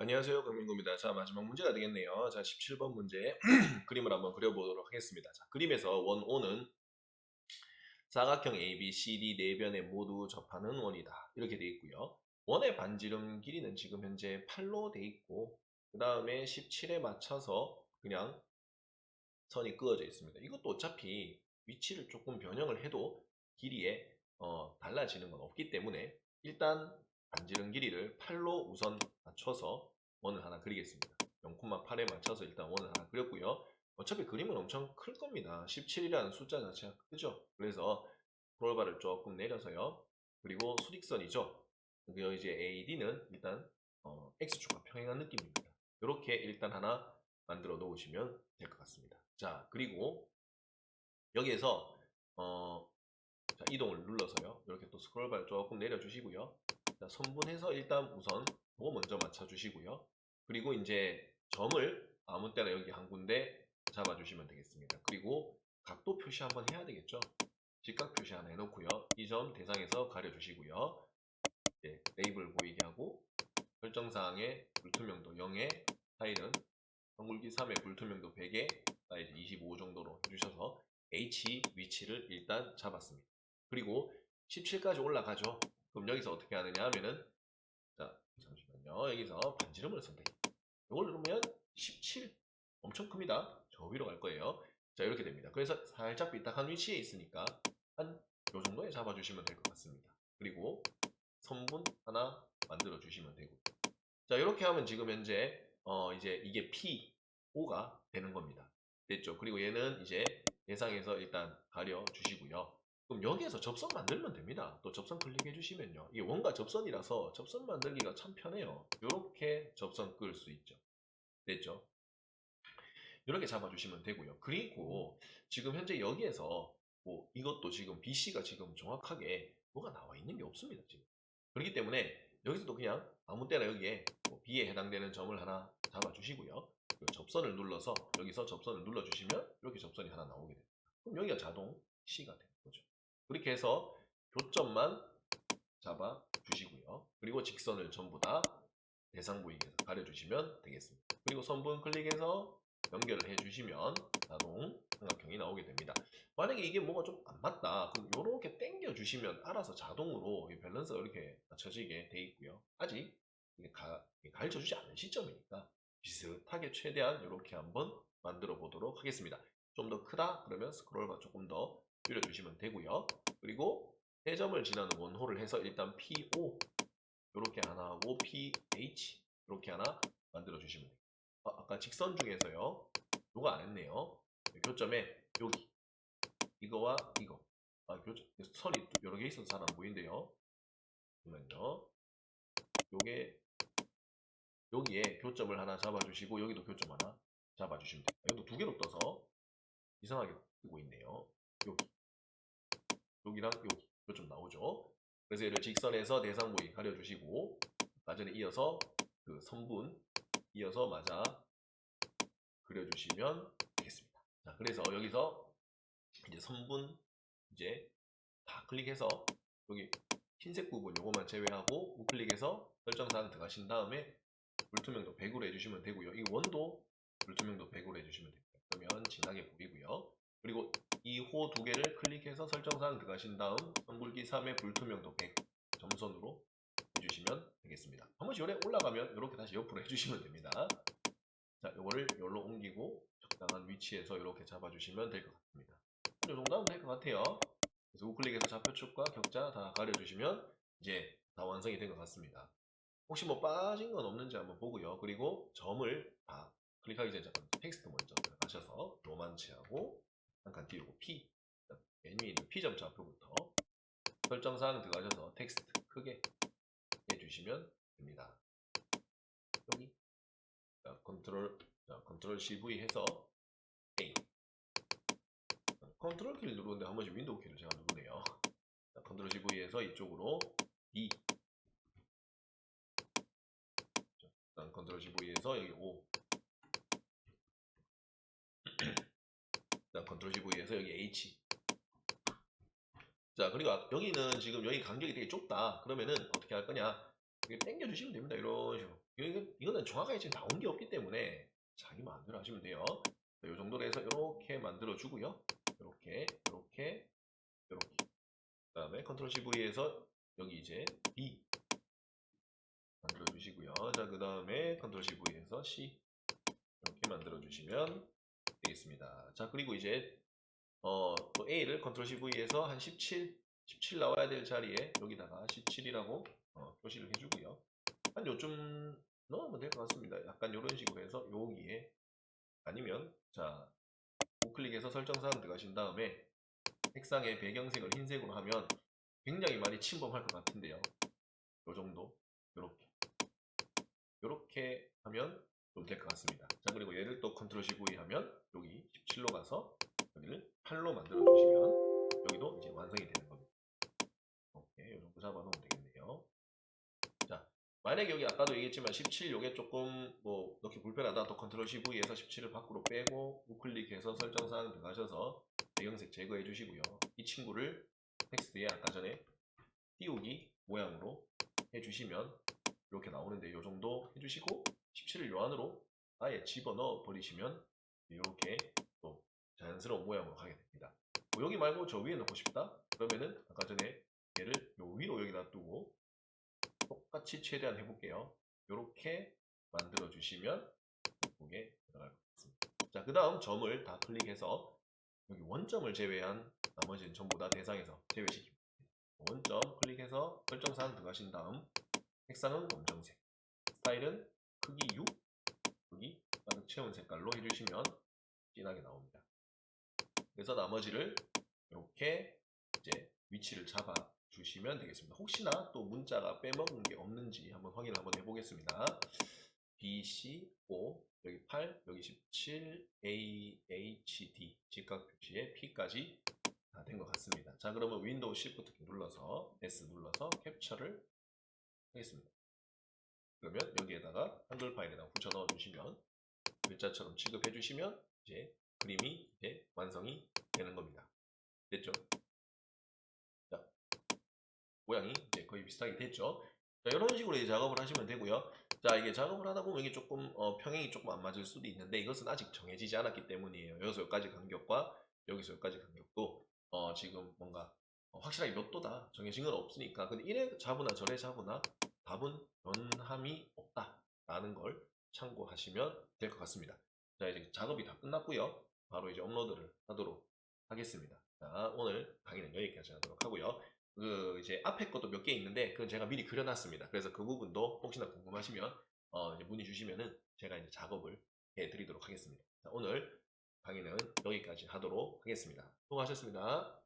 안녕하세요. 강민구입니다. 자, 마지막 문제가 되겠네요. 자, 17번 문제 그림을 한번 그려보도록 하겠습니다. 자, 그림에서 원 O는 사각형 AB, CD 네 변에 모두 접하는 원이다. 이렇게 돼 있고요. 원의 반지름 길이는 지금 현재 8로 돼 있고 그 다음에 17에 맞춰서 그냥 선이 그어져 있습니다. 이것도 어차피 위치를 조금 변형을 해도 길이에 어, 달라지는 건 없기 때문에 일단 반지름 길이를 8로 우선 맞춰서 원을 하나 그리겠습니다. 0,8에 맞춰서 일단 원을 하나 그렸고요. 어차피 그림은 엄청 클 겁니다. 17이라는 숫자 자체가 크죠. 그래서 프롤바를 조금 내려서요. 그리고 수직선이죠. 그리고 이제 AD는 일단 어, X축과 평행한 느낌입니다. 이렇게 일단 하나 만들어 놓으시면 될 것 같습니다. 자, 그리고 여기에서 어, 자, 이동을 눌러서요. 이렇게 또 스크롤바를 조금 내려주시고요. 자, 선분해서 일단 우선 뭐 먼저 맞춰주시고요. 그리고 이제 점을 아무 때나 여기 한 군데 잡아주시면 되겠습니다. 그리고 각도 표시 한번 해야 되겠죠. 직각 표시 하나 해놓고요. 이 점 대상에서 가려주시고요. 예, 레이블 보이게 하고 설정사항의 불투명도 0에 타일은 정글기 3의 불투명도 100에 사이즈 25 정도로 해주셔서 H 위치를 일단 잡았습니다. 그리고 17까지 올라가죠. 그럼 여기서 어떻게 하느냐 하면은 자 잠시만요. 여기서 반지름을 선택 이걸 누르면 17 엄청 큽니다. 저 위로 갈 거예요. 자 이렇게 됩니다. 그래서 살짝 삐딱한 위치에 있으니까 한 요 정도에 잡아주시면 될 것 같습니다. 그리고 선분 하나 만들어 주시면 되고. 자 이렇게 하면 지금 현재 어 이제 이게 P5가 되는 겁니다. 됐죠? 그리고 얘는 이제 대상에서 일단 가려 주시고요 그럼 여기에서 접선 만들면 됩니다. 또 접선 클릭해 주시면요. 이게 원과 접선이라서 접선 만들기가 참 편해요. 이렇게 접선 끌 수 있죠. 됐죠? 이렇게 잡아주시면 되고요. 그리고 지금 현재 여기에서 뭐 이것도 지금 BC가 지금 정확하게 뭐가 나와 있는 게 없습니다. 지금. 그렇기 때문에 여기서도 그냥 아무 때나 여기에 뭐 B에 해당되는 점을 하나 잡아주시고요. 그리고 접선을 눌러서 여기서 접선을 눌러주시면 이렇게 접선이 하나 나오게 됩니다. 그럼 여기가 자동 C가 되는 거죠. 그렇게 해서 교점만 잡아 주시고요. 그리고 직선을 전부 다 대상 부위에서 가려주시면 되겠습니다. 그리고 선분 클릭해서 연결을 해주시면 자동 삼각형이 나오게 됩니다. 만약에 이게 뭐가 좀 안 맞다. 그럼 이렇게 당겨 주시면 알아서 자동으로 이 밸런스가 이렇게 맞춰지게 돼 있고요. 아직 가, 가르쳐 주지 않은 시점이니까 비슷하게 최대한 이렇게 한번 만들어 보도록 하겠습니다. 좀 더 크다? 그러면 스크롤바 조금 더 줄여주시면 되고요. 그리고 3점을 지나는 원호를 해서 일단 PO 이렇게 하나 하고 PH 이렇게 하나 만들어 주시면 돼요. 아, 아까 직선 중에서요. 요거 안 했네요. 교점에 여기 이거와 이거 아, 교점 선이 여러 개 있어서 잘 안 보이는데요. 잠깐만요. 요게 여기에 교점을 하나 잡아주시고 여기도 교점 하나 잡아주시면 돼요. 이것도 두 개로 떠서 이상하게 뜨고 있네요. 여기 여기랑 여기 요좀 나오죠. 그래서 얘를 직선에서 대상 부위 가려주시고 아까 전에 이어서 그 선분 이어서 맞아 그려주시면 되겠습니다. 자, 그래서 여기서 이제 선분 이제 다 클릭해서 여기 흰색 부분 요것만 제외하고 우클릭해서 설정사항 들어가신 다음에 불투명도 100으로 해주시면 되고요. 이 원도 불투명도 100으로 해주시면 됩니다. 그러면 진하게 보이고요. 그리고 이호두 개를 클릭해서 설정사항 들어가신 다음 선불기 3의 불투명도 100 점선으로 해주시면 되겠습니다. 한 번씩 요래 올라가면 이렇게 다시 옆으로 해주시면 됩니다. 자, 요거를 여기로 옮기고 적당한 위치에서 이렇게 잡아주시면 될 것 같습니다. 이 정도 하면 될 것 같아요. 그래서 우클릭해서 좌표축과 격자 다 가려주시면 이제 다 완성이 된 것 같습니다. 혹시 뭐 빠진 건 없는지 한번 보고요. 그리고 점을 다 클릭하기 전에 잠깐 텍스트 먼저 들어가셔서 로만치하고 한칸 띄우고 P 맨 위에 있는 P 점 좌표부터 설정사항 들어가셔서 텍스트 크게 해주시면 됩니다. 여기 자, 컨트롤 자, 컨트롤 CV 해서 A 컨트롤 키를 누르는데 한 번씩 윈도우 키를 제가 누르네요. 자, 컨트롤 CV에서 이쪽으로 B 자, 일단 컨트롤 CV에서 여기 O 자, 컨트롤 CV에서 여기 H 자 그리고 아- 여기는 지금 여기 간격이 되게 좁다 그러면은 어떻게 할 거냐 이렇게 당겨 주시면 됩니다 이런 식으로 이거, 이거는 이거는 정확하게 지금 나온 게 없기 때문에 자기 마음대로 하시면 돼요. 이 정도로 해서 이렇게 만들어 주고요. 이렇게, 이렇게, 이렇게. 그 다음에 컨트롤 C V에서 여기 이제 B 만들어 주시고요. 자, 그 다음에 컨트롤 C V에서 C 이렇게 만들어 주시면 되겠습니다. 자, 그리고 이제 어, 또 A를 컨트롤 C V에서 한 17, 17 나와야 될 자리에 여기다가 17이라고 어, 표시를 해주고요. 한 요쯤 넣으면 될 것 같습니다. 약간 이런 식으로 해서 여기에 아니면 자 우클릭해서 설정사항 들어가신 다음에 색상의 배경색을 흰색으로 하면 굉장히 많이 침범할 것 같은데요. 요 정도 요렇게 요렇게 하면 좀 될 것 같습니다. 자 그리고 얘를 또 컨트롤 C V 하면 여기 17로 가서 여기를 8로 만들어 주시면 여기도 이제 완성이 되는 겁니다. 오케이 요 정도 잡아 놓으면 되겠네요. 자 만약에 여기 아까도 얘기했지만 17 요게 조금 뭐 넣기 불편하다 또 컨트롤 C V에서 17을 밖으로 빼고 우클릭해서 설정사항 들어가셔서 배경색 제거해 주시고요. 이 친구를 텍스트에 아까 전에 띄우기 모양으로 해주시면 이렇게 나오는데 요 정도 해주시고 17을 요 안으로 아예 집어넣어 버리시면 이렇게 또 자연스러운 모양으로 가게 됩니다. 뭐 여기 말고 저 위에 넣고 싶다? 그러면은 아까 전에 얘를 요 위로 여기다 두고 똑같이 최대한 해볼게요. 이렇게 만들어 주시면 예쁘게 들어갈 것 같습니다. 자, 그 다음 점을 다 클릭해서 여기 원점을 제외한 나머지는 전부 다 대상에서 제외시킵니다. 원점 클릭해서 설정사항 들어가신 다음 색상은 검정색, 스타일은 크기 6, 여기 가득 채운 색깔로 해주시면 진하게 나옵니다. 그래서 나머지를 이렇게 이제 위치를 잡아 주시면 되겠습니다. 혹시나 또 문자가 빼먹은 게 없는지 한번 확인을 한번 해보겠습니다. B, C, O, 여기 8, 여기 17, A, H, D 직각 표시에 P까지 다 된 것 같습니다. 자 그러면 윈도우 Shift 키 눌러서 S 눌러서 캡처를 하겠습니다. 그러면 여기에다가 한글 파일에다 붙여 넣어 주시면 글자처럼 취급해 주시면 이제 그림이 이제 완성이 되는 겁니다. 됐죠? 자, 모양이 이제 거의 비슷하게 됐죠? 자, 이런 식으로 이제 작업을 하시면 되고요. 자, 이게 작업을 하다 보면 이게 조금 어, 평행이 조금 안 맞을 수도 있는데 이것은 아직 정해지지 않았기 때문이에요. 여기서 여기까지 간격과 여기서 여기까지 간격도 어, 지금 뭔가 어, 확실하게 몇 도다 정해진 건 없으니까 근데 이래 잡으나 저래 잡으나 답은 변함이 없다 라는 걸 참고하시면 될 것 같습니다. 자, 이제 작업이 다 끝났고요. 바로 이제 업로드를 하도록 하겠습니다. 자, 오늘 강의는 여기까지 하도록 하고요. 그 이제 앞에 것도 몇 개 있는데 그건 제가 미리 그려놨습니다. 그래서 그 부분도 혹시나 궁금하시면 어, 이제 문의 주시면은 제가 이제 작업을 해드리도록 하겠습니다. 자, 오늘 강의는 여기까지 하도록 하겠습니다. 수고하셨습니다.